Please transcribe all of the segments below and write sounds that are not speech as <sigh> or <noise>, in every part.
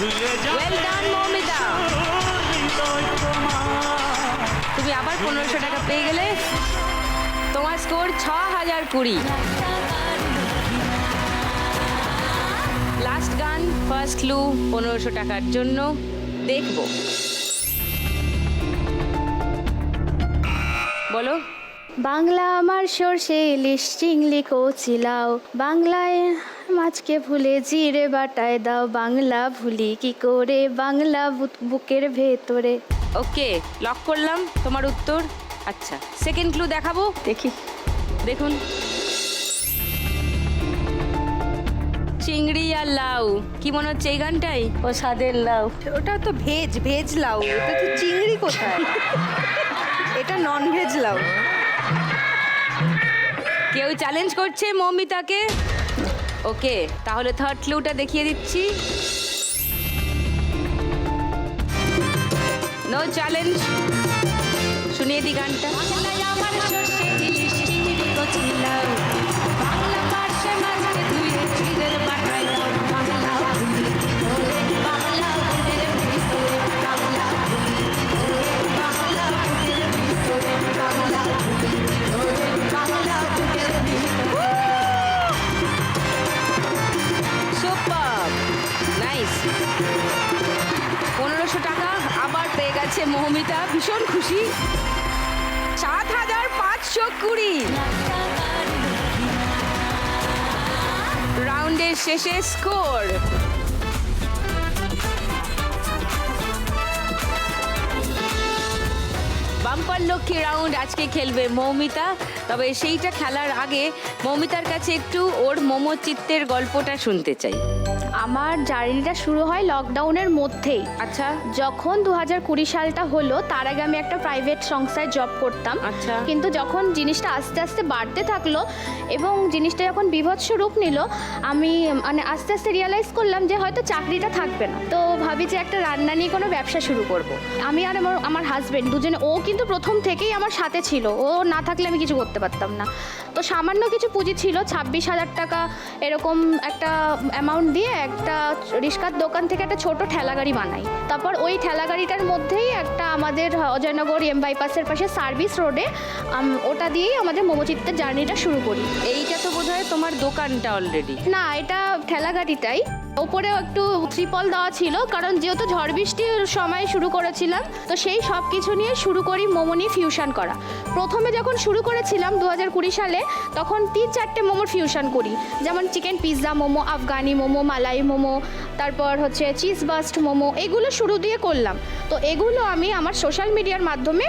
Well done Moumita. তুমি আবার পনেরোশো টাকা পেয়ে গেলে তোমার স্কোর ছ হাজার কুড়ি। লাস্ট গান ফার্স্ট ক্লু পনেরোশো টাকার জন্য দেখব। বলো। বাংলা আমার সর্ষে ইলিশ চিংড়ি কচিলাও বাংলায় মাছকে ভুলে জিরে বাটায় দাও। বাংলা ভুলি কি করে? বাংলা বুক- বুকের ভেতরে। ওকে লক করলাম। তোমার উত্তর? আচ্ছা সেকেন্ড ক্লু দেখাবো? দেখি। দেখুন। চিংড়ি আর লাউ। কি মনে হচ্ছে এই গানটাই? ও স্বাদের লাউ। ওটা তো ভেজ ভেজ লাউ। এটা তো চিংড়ি কোথায়? <laughs> এটা নন ভেজ লাউ। কেউ চ্যালেঞ্জ করছে মৌমিতাকে? ওকে, তাহলে থার্ড ক্লুটা দেখিয়ে দিচ্ছি। নো চ্যালেঞ্জ শুনিয়ে দি গানটা। গেছে মৌমিতা, ভীষণ খুশি। সাত হাজার পাঁচশো কুড়ি। রাউন্ডের শেষে স্কোর। বাম্পার লক্ষ্মী রাউন্ড আজকে খেলবে মৌমিতা, তবে সেইটা খেলার আগে মৌমিতার কাছে একটু ওর মোমো চিত্তের গল্পটা শুনতে চাই। আমার জার্নিটা শুরু হয় লকডাউনের মধ্যেই। আচ্ছা। যখন দু হাজার কুড়ি সালটা হলো তার আগে আমি একটা প্রাইভেট সংস্থায় জব করতাম। আচ্ছা। কিন্তু যখন জিনিসটা আস্তে আস্তে বাড়তে থাকল এবং জিনিসটা যখন বিভৎস রূপ নিল আমি মানে আস্তে আস্তে রিয়েলাইজ করলাম যে হয়তো চাকরিটা থাকবে না। তো ভাবি যে একটা রান্না নিয়ে কোনো ব্যবসা শুরু করব। আমি আর আমার আমার হাজবেন্ড দুজনে ও কিন্তু প্রথম থেকেই আমার সাথে ছিল। ও না থাকলে আমি কিছু করতে পারতাম না। তো সামান্য কিছু পুঁজি ছিল ছাব্বিশ হাজার টাকা এরকম একটা অ্যামাউন্ট দিয়ে একটা রিস্কার দোকান থেকে একটা ছোট ঠেলা গাড়ি বানাই। তারপর ওই ঠেলা গাড়িটার মধ্যেই একটা আমাদের অজয়নগর এম বাইপাসের পাশে সার্ভিস রোডে ওটা দিয়েই আমাদের মোমোচিত্তের জার্নিটা শুরু করি। এইটা তো বোধহয় তোমার দোকানটা অলরেডি না এটা ঠেলা গাড়িটাই। ওপরেও একটু ত্রিপল দেওয়া ছিল কারণ যেহেতু ঝড় বৃষ্টির সময় শুরু করেছিলাম তো সেই সব কিছু নিয়ে শুরু করি মোমো নিয়ে ফিউশন করা। প্রথমে যখন শুরু করেছিলাম দু হাজার কুড়ি সালে তখন তিন চারটে মোমোর ফিউশন করি। যেমন চিকেন পিৎজা মোমো আফগানি মোমো মালাই মোমো, তারপর হচ্ছে চিজ বাস্ট মোমো, এগুলো শুরু দিয়ে করলাম। তো এগুলো আমি আমার সোশ্যাল মিডিয়ার মাধ্যমে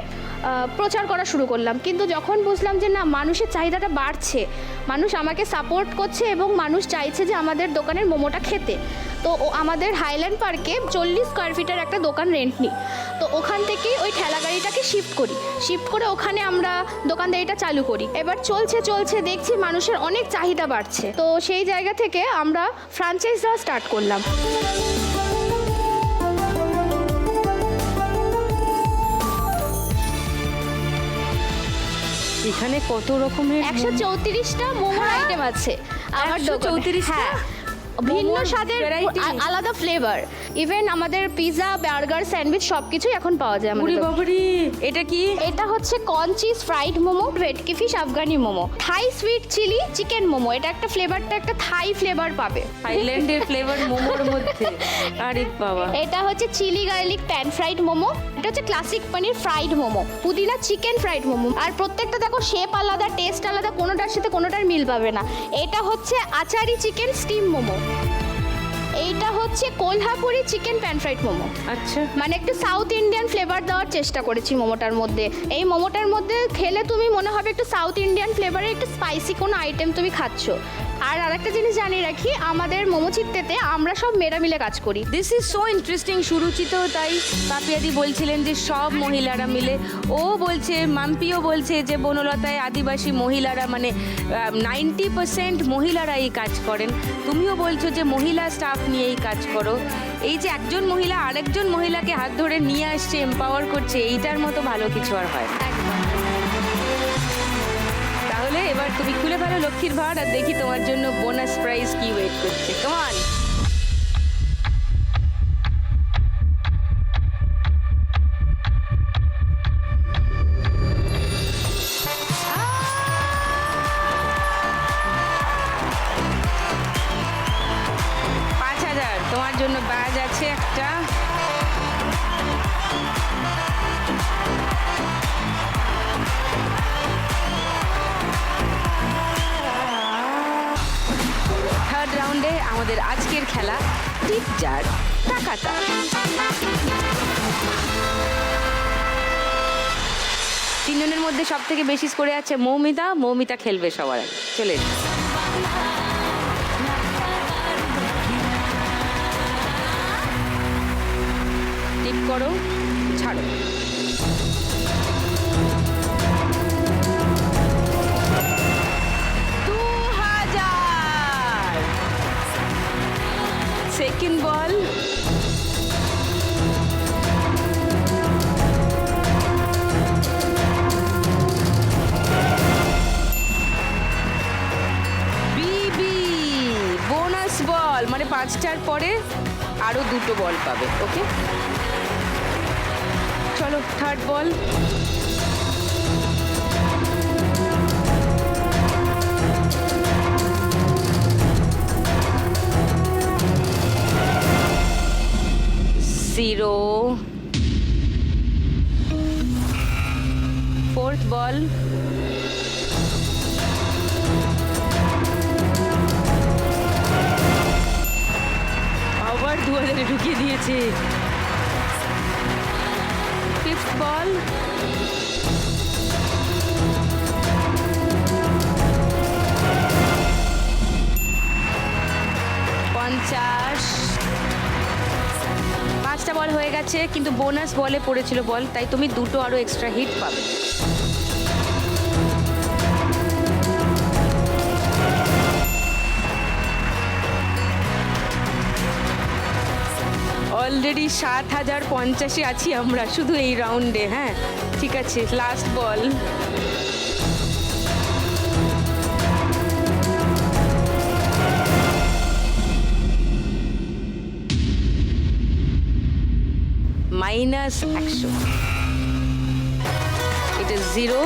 প্রচার করা শুরু করলাম। কিন্তু যখন বুঝলাম যে না, মানুষের চাহিদাটা বাড়ছে, মানুষ আমাকে সাপোর্ট করছে এবং মানুষ চাইছে যে আমাদের দোকানের মোমোটা খেতে। তো আমাদের হাইল্যান্ড পার্কে চল্লিশ স্কোয়ার ফিটের একটা দোকান রেন্ট নিই। তো ওখান থেকেই ওই ঠেলা গাড়িটাকে শিফট করি। শিফট করে ওখানে আমরা দোকানদারিটা চালু করি। এবার চলছে চলছে দেখছি মানুষের অনেক চাহিদা বাড়ছে। তো সেই জায়গা থেকে আমরা ফ্রাঞ্চাইজ দেওয়া স্টার্ট করলাম। এখানে কত রকমের একশো চৌত্রিশটা মোমোর আইটেম আছে। আমার চৌত্রিশ 134 হ্যাঁ। ভিন্ন স্বাদের? আলাদা ফ্লেভার ইভেন আমাদের পিৎজা বার্গার স্যান্ডউইচ সব কিছুই এখন পাওয়া যায় আমাদের। বাবারি এটা কি? এটা হচ্ছে কর্ন চিজ ফ্রাইড মোমো ভেটকি fish Afghani momo. Thai sweet chilli chicken momo এটা একটা ফ্লেভারটা একটা থাই ফ্লেভার পাবে। থাইল্যান্ডের ফ্লেভার মোমোর মধ্যে। আরে বাবা। এটা হচ্ছে chilli garlic pan fried momo এটা হচ্ছে ক্লাসিক পনির ফ্রাইড মোমো পুদিনা চিকেন ফ্রাইড মোমো। আর প্রত্যেকটা দেখো শেপ আলাদা টেস্ট আলাদা কোনোটার সাথে কোনোটার মিল পাবে না। এটা হচ্ছে আচারি চিকেন স্টিম মোমো। এইটা হচ্ছে Kolhapuri chicken pan fried momo. আচ্ছা। মানে একটু সাউথ ইন্ডিয়ান ফ্লেভার দেওয়ার চেষ্টা করেছি মোমোটার মধ্যে। এই মোমোটার মধ্যে খেলে তুমি মনে হবে একটু সাউথ ইন্ডিয়ান ফ্লেভারের একটু স্পাইসি কোনো আইটেম তুমি খাচ্ছ। আর আরেকটা জিনিস জানিয়ে রাখি আমাদের মোমো চিত্তেতে আমরা সব মেয়েরা মিলে কাজ করি। দিস ইজ সো ইন্টারেস্টিং সুরুচিত তাই পাপিয়াদি বলছিলেন যে সব মহিলারা মিলে। ও বলছে মাম্পিও বলছে যে বনলতায় আদিবাসী মহিলারা মানে নাইনটি পার্সেন্ট মহিলারা এই কাজ করেন। তুমিও বলছো যে মহিলা স্টাফ নিয়ে এই কাজ করো। এই যে একজন মহিলা আরেকজন মহিলাকে হাত ধরে নিয়ে আসছে এম্পাওয়ার করছে এইটার মতো ভালো কিছু আর হয় তুমি খুলে ফেলো লক্ষ্মীর ভাড় আর দেখি তোমার জন্য বোনাস প্রাইজ কি ওয়েট করছে। কমান থেকে বেশি করে আছে মৌমিতা। মৌমিতা খেলবে সবার চলে টিপ করো ছাড়ো। চলো third ball zero fourth ball আবার দু হাজারে ঢুকিয়ে দিয়েছে ফিফথ বল পঞ্চাশ। পাঁচটা বল হয়ে গেছে, কিন্তু বোনাস বলে পড়েছিল বল তাই তুমি দুটো আরও এক্সট্রা হিট পাবে। অলরেডি সাত হাজার পঞ্চাশে আছি আমরা, শুধু এই রাউন্ডে হ্যাঁ? ঠিক আছে লাস্ট বল মাইনাস একশো। এটা জিরো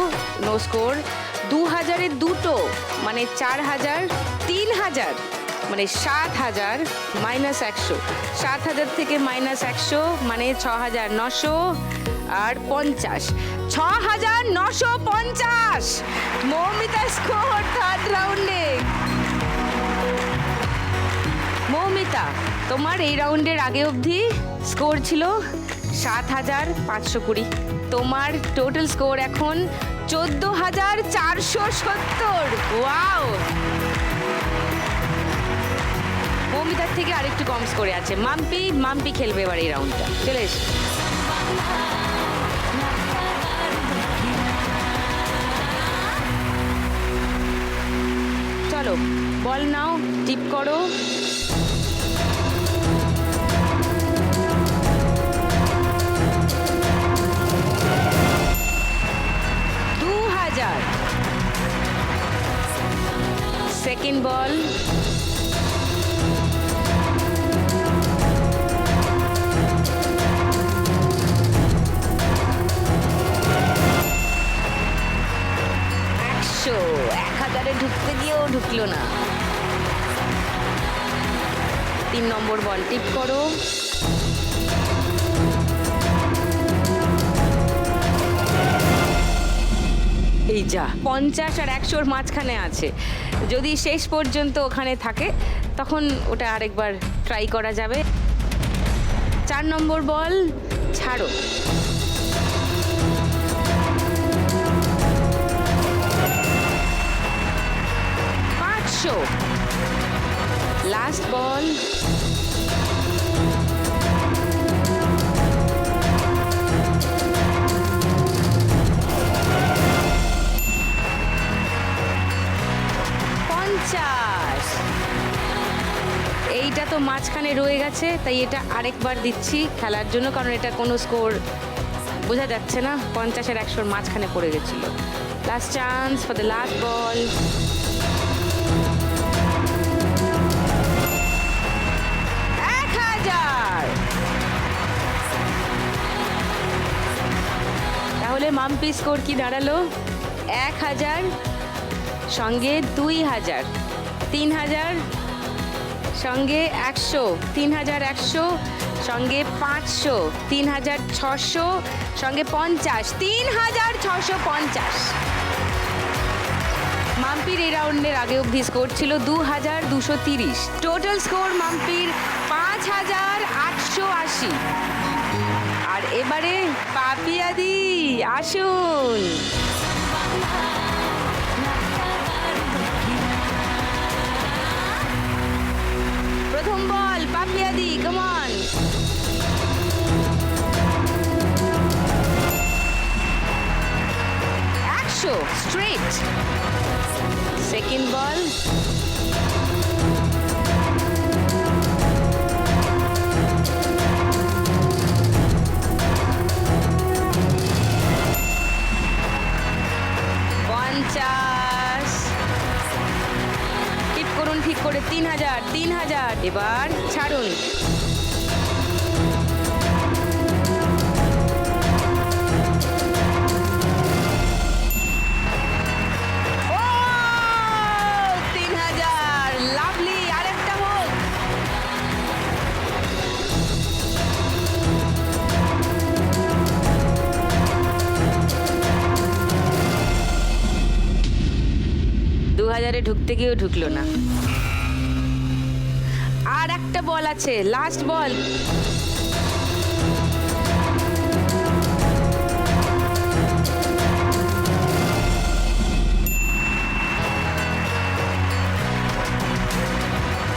নো স্কোর দু হাজারের দুটো মানে চার হাজার, তিন হাজার। মানে সাত হাজার মাইনাস একশো। সাত হাজার থেকে মাইনাস একশো মানে ছ হাজার নশো আর পঞ্চাশ। ছ হাজার নশো পঞ্চাশ! মৌমিতা স্কোর থার্ড রাউন্ডে মৌমিতা, তোমার এই রাউন্ডের আগে অবধি স্কোর ছিল সাত হাজার পাঁচশো কুড়ি। তোমার টোটাল স্কোর এখন চোদ্দ হাজার চারশো সত্তর। ওয়াও মৌমিতার থেকে আরেকটু কম স্কোরে আছে। মাম্পি মাম্পি খেলবে এবার এই রাউন্ডটা চলে চলো, বল নাও, টিপ করো। দু হাজার সেকেন্ড বল ঢুকতে গিয়েও ঢুকলো না। তিন নম্বর বল, টিপ করো। এই যা, পঞ্চাশ আর একশোর মাঝখানে আছে। যদি শেষ পর্যন্ত ওখানে থাকে, তখন ওটা আরেকবার ট্রাই করা যাবে। চার নম্বর বল, ছাড়ো। পাঁচশো লাস্ট বল পঞ্চাশ। এইটা তো মাঝখানে রয়ে গেছে, তাই এটা আরেকবার দিচ্ছি খেলার জন্য, কারণ এটা কোনো স্কোর বোঝা যাচ্ছে না। পঞ্চাশের একশোর মাঝখানে পড়ে গেছিল। Last chance for the last ball তাহলে মাম্পি স্কোর কি দাঁড়াল? এক হাজার, সঙ্গে দুই হাজার, তিন হাজার, সঙ্গে একশো, তিন হাজার একশো, সঙ্গে পাঁচশো, তিন হাজার ছশো, সঙ্গে পঞ্চাশ, তিন হাজার ছশো পঞ্চাশ। মাম্পির এই রাউন্ডের আগে অবধি স্কোর ছিল দু হাজার দুশো তিরিশ। টোটাল স্কোর মাম্পির পাঁচ হাজার আটশো আশি। আর এবারে পাপিয়াদি আসুন। প্রথম বল পাপিয়াদি কমান একশো স্ট্রেট সেকেন্ড বল করে তিন হাজার তিন হাজার। এবার ছাড়ুন। হাজার ঢুকতে গিয়েও ঢুকলো না। একটা বল আছে লাস্ট বল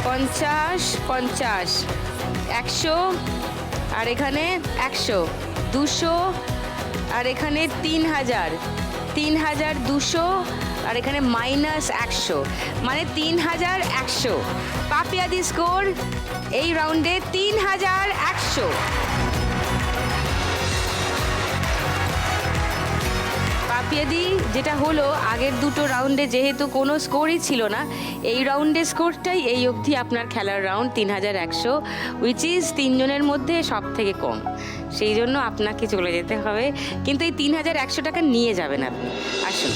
পঞ্চাশ পঞ্চাশ। একশো, আর এখানে একশো। দুশো, আর এখানে তিন হাজার। তিন হাজার দুশো, আর এখানে মাইনাস একশো। মানে তিন হাজার একশো। পাপিয়াদি স্কোর এই রাউন্ডে তিন হাজার একশো। পাপিয়াদি যেটা হলো, আগের দুটো রাউন্ডে যেহেতু কোনো স্কোরই ছিল না, এই রাউন্ডে স্কোরটাই এই অবধি আপনার খেলার রাউন্ড তিন হাজার একশো উইচ ইজ তিনজনের মধ্যে সব থেকে কম। সেই জন্য আপনাকে চলে যেতে হবে। কিন্তু এই তিন হাজার একশো টাকা নিয়ে যাবেন আপনি। আসুন।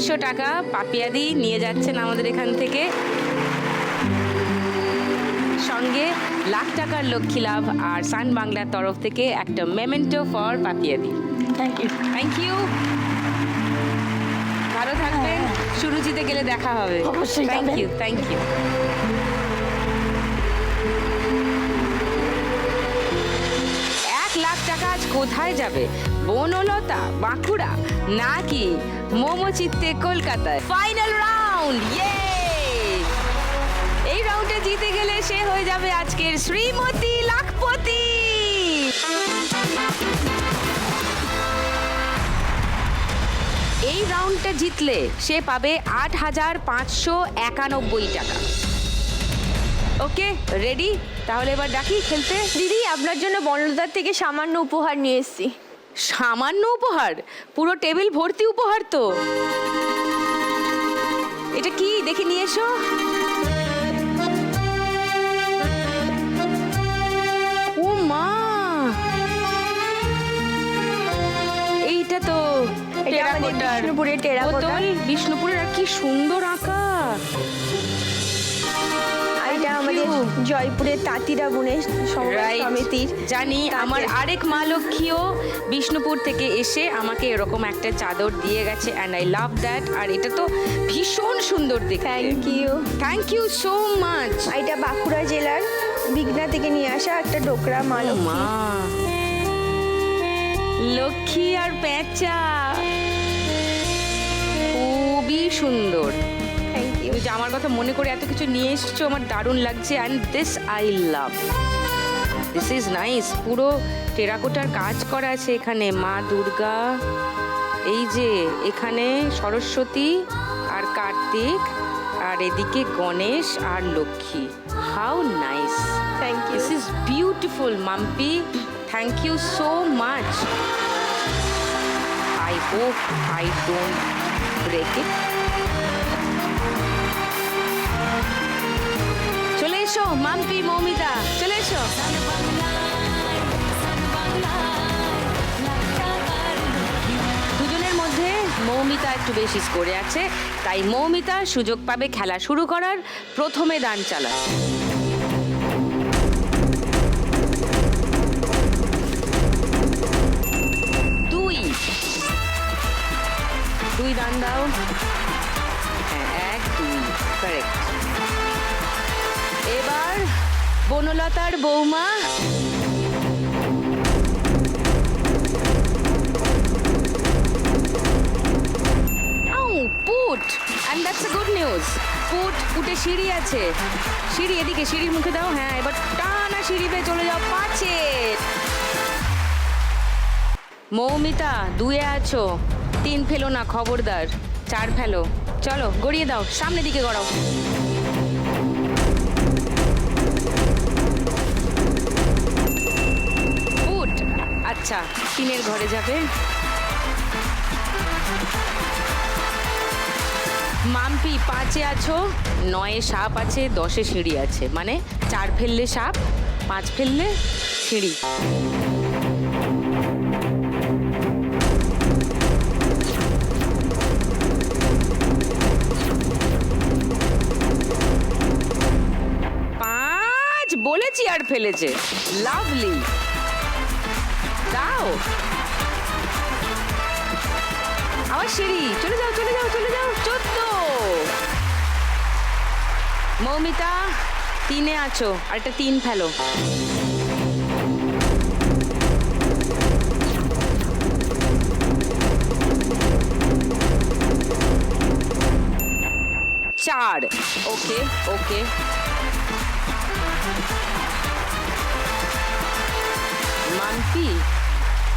একশো টাকা পাপিয়াদি নিয়ে যাচ্ছেন আমাদের এখান থেকে। সঙ্গে লাখ টাকার লক্ষ্মী লাভ আর সান বাংলার তরফ থেকে একটা মেমেন্টো ফর পাপিয়াদি। থ্যাংক ইউ থ্যাংক ইউ ভালো থাকবেন। সুরুচিতে গেলে দেখা হবে। অবশ্যই থ্যাংক ইউ থ্যাংক ইউ টাকা আজ কোথায় যাবে? বনলতা, বাঁকুড়া, নাকি মোমো চিত্তে কলকাতায়? ফাইনাল রাউন্ড ইয়ে এই রাউন্ডে জিতে গেলে সে হয়ে যাবে আজকের শ্রীমতী লাখপতি! এই রাউন্ডটা জিতলে সে পাবে আট হাজার পাঁচশো একানব্বই টাকা। ওকে রেডি তাহলে এবার ডাকি খেলতে। দিদি আপনার জন্য বনলতার থেকে সামান্য উপহার নিয়ে এসেছি। সামান্য উপহার? পুরো টেবিল ভর্তি উপহার তো। এটা কি? দেখে নিয়ে এসো। ও মা! এইটা তো টেরাকোটার। বিষ্ণুপুরের টেরাকোটা। বিষ্ণুপুরের আর কি সুন্দর আঁকা। আমাদের জয়পুরের তাঁতিরা বোনের সমবায় সমিতির জানি আমার আরেক মা লক্ষ্মীও বিষ্ণুপুর থেকে এসে আমাকে এরকম একটা চাদর দিয়ে গেছে অ্যান্ড আই লাভ দ্যাট আর এটা তো ভীষণ সুন্দর দেখতে। Thank you thank you so much এটা বাঁকুড়া জেলার বিঘ্না থেকে নিয়ে আসা একটা ডোকরা মালক মা। লক্ষ্মী আর পেঁচা। আমার কথা মনে করে এত কিছু নিয়ে এসছো আমার দারুণ লাগছে and this I love this is nice পুরো টেরাকোটার কাজ করা আছে এখানে মা দুর্গা এই যে এখানে সরস্বতী আর কার্তিক আর এদিকে গণেশ আর Lakshmi. How nice thank you this is beautiful Mampi. Thank you so much I hope I don't break it এসো, মাম্পি, মৌমিতা, চলে এসো। দুজনের মধ্যে মৌমিতা একটু বেশি স্কোরে আছে, তাই মৌমিতা সুযোগ পাবে খেলা শুরু করার প্রথমে দান চালা বনলতার বৌমা। Put. And that's a good news put, পুটে সিঁড়ি আছে। সিঁড়ি এদিকে, সিঁড়ির মুখে দাও। হ্যাঁ এবার টানা সিঁড়ি বেয়ে চলে যাও পাঁচে। মৌমিতা, দুয়ে আছো। তিন ফেলো না, খবরদার। চার ফেলো। চলো, গড়িয়ে দাও। সামনের দিকে গড়াও। আচ্ছা টিনের ঘরে যাবে? মাম্পি, পাঁচে আছো, নয়ে সাপ আছে, দশে সিঁড়ি আছে। মানে চার ফেললে সাপ, পাঁচ ফেললে সিঁড়ি। পাঁচ, বলেছি আর ফেলেছে। লাভলি দাও। আবার সিঁড়ি। চলে যাও চলে যাও চলে যাও, চোদ্দ। মৌমিতা, তিনে আছো, আর একটা তিন ফেলো। চার। ওকে ওকে। মাম্পি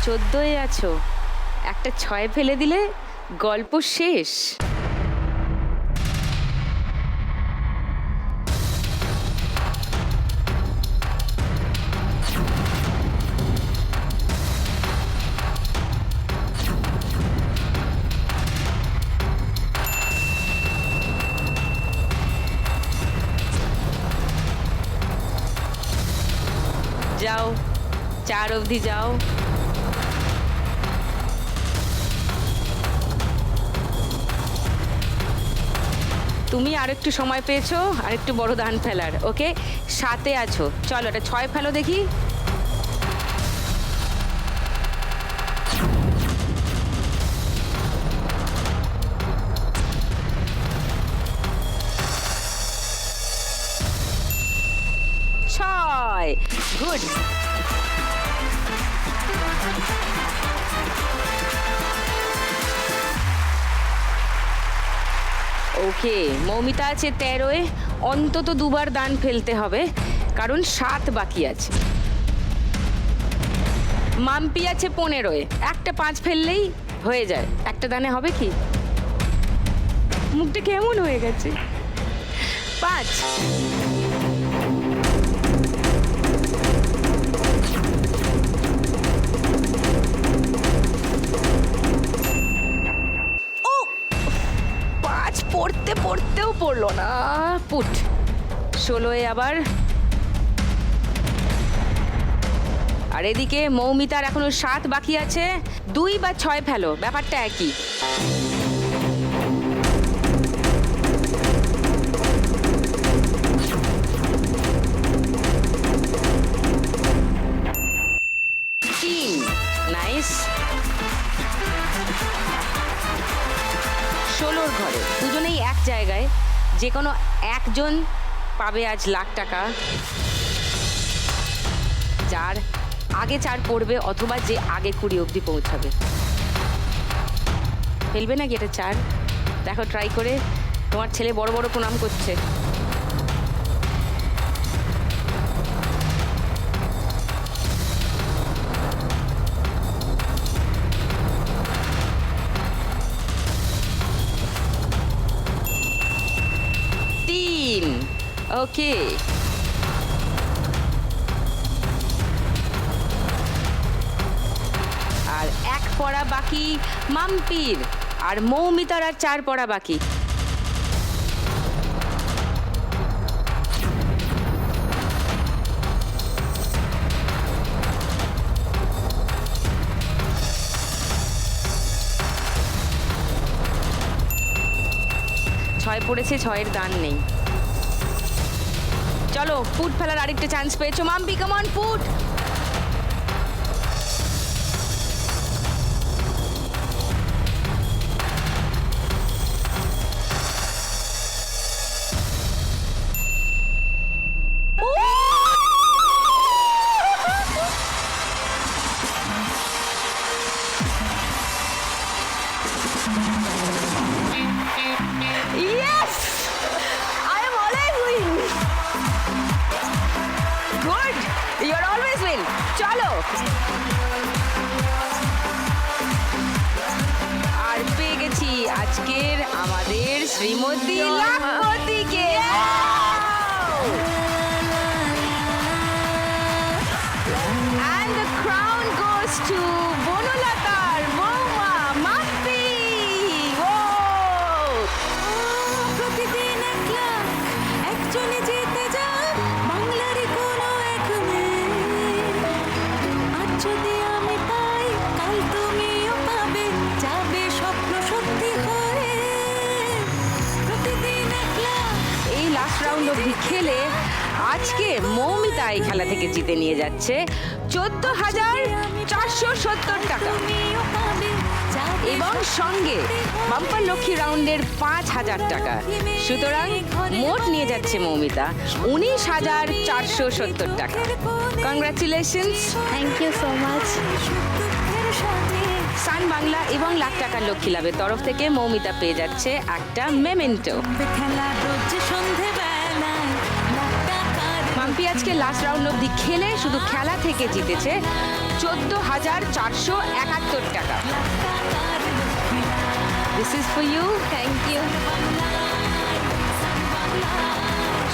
চোদ্দোয় আছো। একটা ছয় ফেলে দিলে গল্প শেষ। যাও চার অবধি যাও। তুমি আর একটু সময় পেয়েছ আর একটু বড় ধান ফেলার, ওকে? সাতে আছো। চলো এটা ছয় ফেলো দেখি। ছয়। গুড। ওকে, মৌমিতা আছে তেরোয়, অন্তত দুবার দান ফেলতে হবে, কারণ সাত বাকি আছে। মাম্পি আছে পনেরোয়, একটা পাঁচ ফেললেই হয়ে যায়, একটা দানে হবে কি? মুখটা কেমন হয়ে গেছে? পাঁচ। পড়তেও পড়ল না। পুট ষোলোয় আবার। আর এদিকে মৌমিতার এখনও সাত বাকি আছে। দুই বা ছয় ফেলো, ব্যাপারটা একই। যে কোনো একজন পাবে আজ লাখ টাকা। যার আগে চার পড়বে অথবা যে আগে কুড়ি অবধি পৌঁছাবে। ফেলবে নাকি এটা চার? দেখো ট্রাই করে। তোমার ছেলে বড় বড় প্রণাম করছে। ওকে আর এক পড়া বাকি মাম্পির, আর মৌমিতার আর চার পড়া বাকি। ছয় পড়েছে, ছয়ের দান নেই। চলো ফুট ফেলার আরেকটা চান্স পেয়েছ। মাম্পি কামন ফুট আজকের আমাদের শ্রীমতী লাখপতিকে এই খেলা থেকে জিতে নিয়ে যাচ্ছে। চোদ্দ হাজার চারশো সত্তর টাকা। এবং সঙ্গে বাম্পার লক্ষ্মী রাউন্ডের পাঁচ হাজার টাকা। সুতরাং মোট নিয়ে যাচ্ছে মৌমিতা উনিশ হাজার চারশো সত্তর টাকা। Congratulations thank you so much Sun Bangla এবং লাখ টাকার লক্ষ্মী লাভের তরফ থেকে মৌমিতা পেয়ে যাচ্ছে একটা মেমেন্টো। খেলা রোজ মাম্পি আজকে লাস্ট রাউন্ড অব্দি খেলে শুধু খেলা থেকে জিতেছে চোদ্দ হাজার চারশো একাত্তর টাকা। This is for you thank you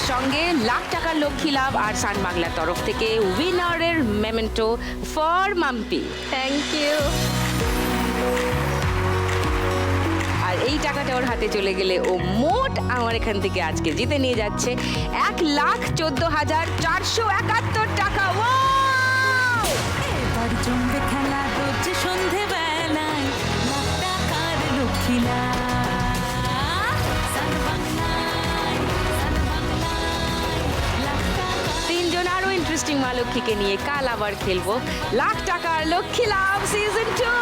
সঙ্গে লাখ টাকার লক্ষ্মী লাভ আর সান বাংলার তরফ থেকে উইনারের memento for Mampi thank you এই টাকাটা ওর হাতে চলে গেলে ও মোট আমার এখান থেকে আজকে জিতে নিয়ে যাচ্ছে এক লাখ চোদ্দ হাজার চারশো একাত্তর টাকা। জমবে খেলা রোজ সন্ধেবেলায় লাখ টাকার লক্ষ্মীলা তিনজন আরও ইন্টারেস্টিং মা লক্ষ্মীকে নিয়ে কাল আবার খেলব। লাখ টাকার লক্ষ্মী লাভ সিজন টু